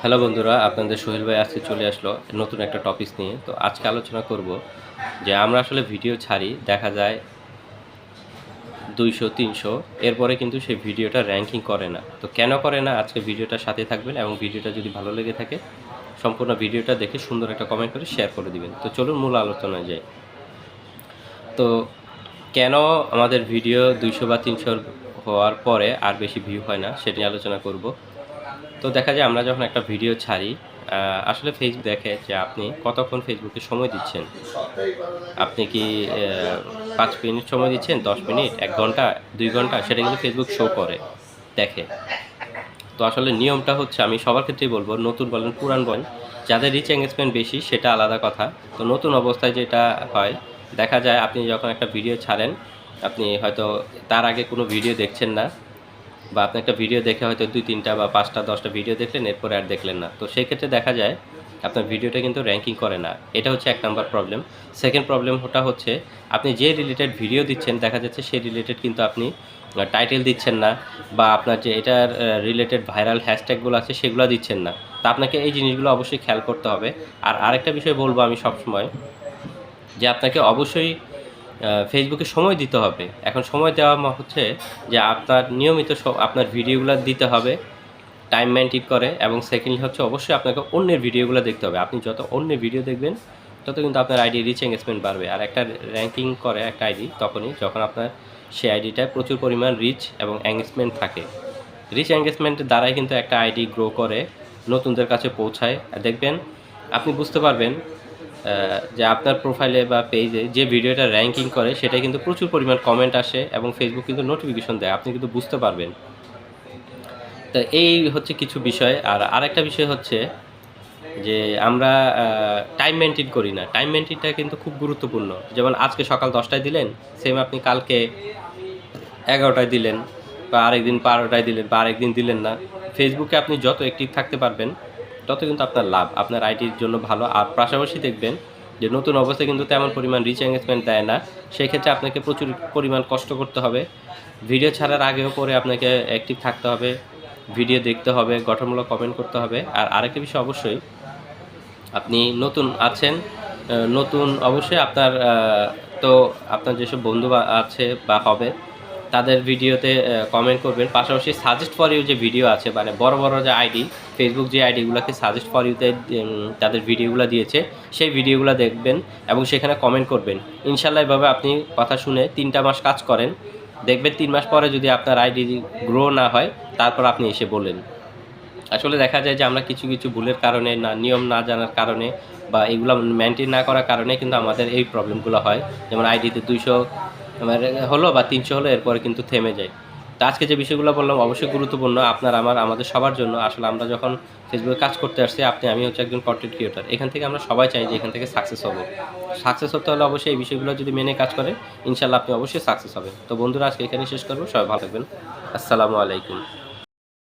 Hello বন্ধুরা, আপনাদের সোহেল ভাই আজকে চলে আসলো নতুন একটা টপিক নিয়ে। তো আজকে আলোচনা করব যে আমরা আসলে ভিডিও ছাড়ি, দেখা যায় দুইশো, তিনশো, এরপরে কিন্তু সেই ভিডিওটা র্যাঙ্কিং করে না। তো কেন করে না? আজকে ভিডিওটার সাথে থাকবেন এবং ভিডিওটা যদি ভালো লেগে থাকে, সম্পূর্ণ ভিডিওটা দেখে সুন্দর একটা কমেন্ট করে শেয়ার করে দিবেন। তো চলুন মূল আলোচনায় যাই। তো কেন আমাদের ভিডিও দুইশো বা তিনশোর হওয়ার পরে আর বেশি ভিউ হয় না, সেটা আলোচনা করব। তো দেখা যায় আমরা যখন একটা ভিডিও ছাড়ি আসলে ফেসবুক দেখে যে আপনি কতক্ষণ ফেসবুকে সময় দিচ্ছেন? আপনি কি পাঁচ মিনিট সময় দিচ্ছেন, দশ মিনিট, এক ঘণ্টা, দুই ঘণ্টা? সেটা কিন্তু ফেসবুক শো করে, দেখে। তো আসলে নিয়মটা হচ্ছে, আমি সবার ক্ষেত্রেই বলব, নতুন বলেন, পুরান বলেন, যাদের রিচ এঙ্গেজমেন্ট বেশি, সেটা আলাদা কথা। তো নতুন অবস্থায় যেটা হয়, দেখা যায় আপনি যখন একটা ভিডিও ছাড়েন, আপনি হয়তো তার আগে কোনো ভিডিও দেখছেন না বা আপনি একটা ভিডিও দেখে হয়তো দুই, তিনটা বা পাঁচটা, দশটা ভিডিও দেখলেন, এরপরে আর দেখলেন না। তো সেই ক্ষেত্রে দেখা যায় আপনার ভিডিওটা কিন্তু র্যাঙ্কিং করে না। এটা হচ্ছে এক নাম্বার প্রবলেম সেকেন্ড প্রবলেম ওটা হচ্ছে আপনি যে রিলেটেড ভিডিও দিচ্ছেন, দেখা যাচ্ছে সেই রিলেটেড কিন্তু আপনি টাইটেল দিচ্ছেন না বা আপনার যে এটার রিলেটেড ভাইরাল হ্যাশট্যাগুলো আছে সেগুলো দিচ্ছেন না। তা আপনাকে এই জিনিসগুলো অবশ্যই খেয়াল করতে হবে। আর আরেকটা বিষয় বলব আমি সবসময়, যে আপনাকে অবশ্যই ফেসবুকে সময় দিতে হবে। এখন সময় দেওয়া হচ্ছে যে আপনার নিয়মিত আপনার ভিডিওগুলো দিতে হবে টাইম মেনটেন করে এবং সেকেন্ডলি হচ্ছে অবশ্যই আপনাকে অন্যের ভিডিওগুলো দেখতে হবে। আপনি যত অন্যের ভিডিও দেখবেন, তত কিন্তু আপনার আইডি রিচ এঙ্গেজমেন্ট বাড়বে। আর একটা র্যাঙ্কিং করে একটা আইডি তখনই যখন আপনার সেই আইডিটায় প্রচুর পরিমাণ রিচ এবং এঙ্গেজমেন্ট থাকে। রিচ এঙ্গেজমেন্টের দ্বারাই কিন্তু একটা আইডি গ্রো করে, নতুনদের কাছে পৌঁছায়। দেখবেন, আপনি বুঝতে পারবেন যে আপনার প্রোফাইলে বা পেজে যে ভিডিওটা র্যাঙ্কিং করে সেটা কিন্তু প্রচুর পরিমাণ কমেন্ট আসে এবং ফেসবুক কিন্তু নোটিফিকেশন দেয়। আপনি কিন্তু বুঝতে পারবেন। তো এই হচ্ছে কিছু বিষয়। আর আরেকটা বিষয় হচ্ছে যে আমরা টাইম মেনটেন করি না। টাইম মেনটেনটা কিন্তু খুব গুরুত্বপূর্ণ। যেমন আজকে সকাল দশটায় দিলেন সেম আপনি কালকে এগারোটায় দিলেন বা আরেকদিন বারোটায় দিলেন বা আরেকদিন দিলেন না। ফেসবুকে আপনি যত অ্যাক্টিভ থাকতে পারবেন তত কিন্তু আপনার লাভ। আপনার আইটির জন্য ভালো। আর পাশাপাশি দেখবেন যে নতুন অবস্থায় কিন্তু তেমন পরিমাণ রিচ এঙ্গেজমেন্ট দেয় না। সেক্ষেত্রে আপনাকে প্রচুর পরিমাণ কষ্ট করতে হবে। ভিডিও ছাড়ার আগেও পরে আপনাকে অ্যাক্টিভ থাকতে হবে। ভিডিও দেখতে হবে, গঠনমূলক কমেন্ট করতে হবে। আর আরেকটা বিষয় অবশ্যই, আপনি নতুন আছেন নতুন অবশ্যই আপনার তো আপনার যেসব বন্ধু আছে বা হবে তাদের ভিডিওতে কমেন্ট করবেন। পাশাপাশি সাজেস্ট ফর ইউ যে ভিডিও আছে মানে বড় বড় যে আইডি ফেসবুক যে আইডিগুলোকে সাজেস্ট ফর ইউতে তাদের ভিডিওগুলো দিয়েছে, সেই ভিডিওগুলো দেখবেন এবং সেখানে কমেন্ট করবেন। ইনশাল্লাহ এভাবে আপনি কথা শুনে তিনটা মাস কাজ করেন। দেখবেন তিন মাস পরে যদি আপনার আইডি গ্রো না হয়, তারপর আপনি এসে বলেন আসলে দেখা যায় যে আমরা কিছু কিছু ভুলের কারণে, না, নিয়ম না জানার কারণে বা এগুলো মেনটেন না করার কারণে কিন্তু আমাদের এই প্রবলেমগুলো হয়। যেমন আইডিতে দুইশো হলো বা তিনশো হলো, এরপরে কিন্তু থেমে যায়। তো আজকে যে বিষয়গুলো বললাম, অবশ্যই গুরুত্বপূর্ণ। আপনার আমার, আমাদের সবার জন্য। আসলে আমরা যখন ফেসবুকে কাজ করতে আসছি, আপনি, আমি হচ্ছে একজন কন্টেন্ট ক্রিয়েটার এখান থেকে আমরা সবাই চাই যে এখান থেকে সাকসেস হব। সাকসেস হতে হলে অবশ্যই এই বিষয়গুলো যদি মেনে কাজ করে ইনশাল্লাহ আপনি অবশ্যই সাকসেস হবেন। তো বন্ধুরা, আজকে এখানে শেষ করব। সবাই ভালো থাকবেন। আসসালামু আলাইকুম।